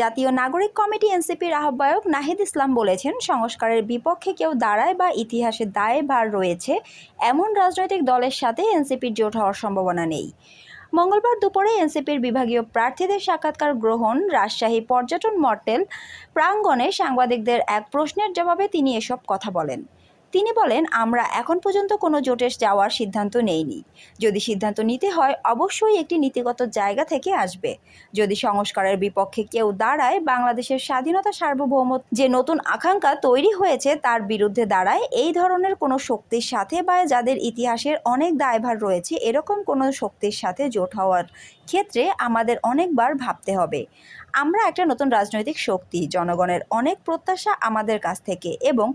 জাতীয় নাগরিক কমিটি এনসিপির আহ্বায়ক নাহিদ ইসলাম বলেছেন, সংস্কারের বিপক্ষে কেউ দাঁড়ায় বা ইতিহাসে দায় ভার রয়েছে এমন রাজনৈতিক দলের সাথে এনসিপির জোট হওয়ার সম্ভাবনা নেই। মঙ্গলবার দুপুরে এনসিপির বিভাগীয় প্রার্থীদের সাক্ষাৎকার গ্রহণ, রাজশাহী পর্যটন মর্টেল প্রাঙ্গণে সাংবাদিকদের এক প্রশ্নের জবাবে তিনি এসব কথা বলেন। তিনি বলেন, আমরা এখন পর্যন্ত কোনো জোটে যাওয়ার সিদ্ধান্ত নেইনি। যদি সিদ্ধান্ত নিতে হয়, অবশ্যই একটি নীতিগত জায়গা থেকে আসবে। যদি সংস্কারের বিপক্ষে কেউ দাঁড়ায়, বাংলাদেশের স্বাধীনতা সার্বভৌমত্ব যে নতুন আকাঙ্ক্ষা তৈরি হয়েছে, তার বিরুদ্ধে দাঁড়ায়, এই ধরনের কোনো শক্তির সাথে বা যাদের ইতিহাসের অনেক দায়ভার রয়েছে, এরকম কোনো শক্তির সাথে জোট হওয়ার ক্ষেত্রে আমাদের অনেকবার ভাবতে হবে। আমরা একটা নতুন রাজনৈতিক শক্তি, জনগণের অনেক প্রত্যাশা আমাদের কাছ থেকে এবং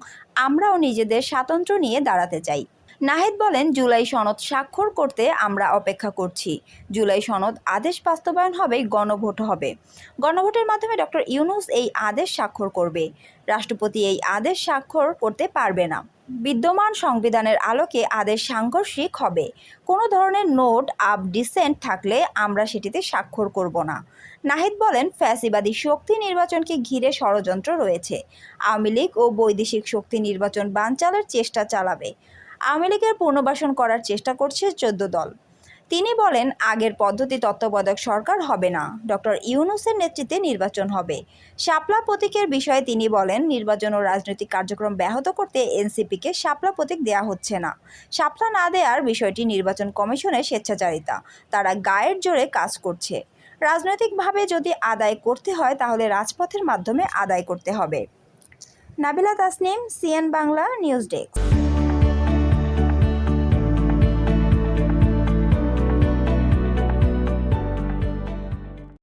আমরাও নিজেদের স্বাতন্ত্র্য নিয়ে দাঁড়াতে চাই। নাহিদ বলেন, জুলাই সনদ স্বাক্ষর করতে আমরা অপেক্ষা করছি। জুলাই সনদ আদেশ বাস্তবায়ন হবে, গণভোট হবে। গণভোটের মাধ্যমে ডক্টর ইউনুস এই আদেশ স্বাক্ষর করবে। রাষ্ট্রপতি এই আদেশ স্বাক্ষর করতে পারবে না। বিদ্যমান সংবিধানের আলোকে আদেশ সাংঘর্ষিক হবে। কোনো ধরনের নোট আপ ডিসেন্ট থাকলে আমরা সেটিতে স্বাক্ষর করব না। নাহিদ বলেন, ফ্যাসিবাদী শক্তি নির্বাচনকে ঘিরে ষড়যন্ত্র রয়েছে। আওয়ামী লীগ ও বৈদেশিক শক্তি নির্বাচন বানচালের চেষ্টা চালাবে। আওয়ামী লীগের পুনর্বাসন করার চেষ্টা করছে চোদ্দ দল। তিনি বলেন, আগের পদ্ধতি তত্ত্বাবধায়ক সরকার হবে না। ডক্টর ইউনুসের নেতৃত্বে নির্বাচন হবে। শাপলা প্রতীকের বিষয়ে তিনি বলেন, নির্বাচন ও রাজনৈতিক কার্যক্রম ব্যাহত করতে এনসিপিকে শাপলা প্রতীক দেয়া হচ্ছে না। শাপলা না দেওয়ার বিষয়টি নির্বাচন কমিশনের স্বেচ্ছাচারিতা। তারা গায়ের জোরে কাজ করছে। রাজনৈতিকভাবে যদি আদায় করতে হয়, তাহলে রাজপথের মাধ্যমে আদায় করতে হবে। Nabila Tasnim, CN Bangla news desk.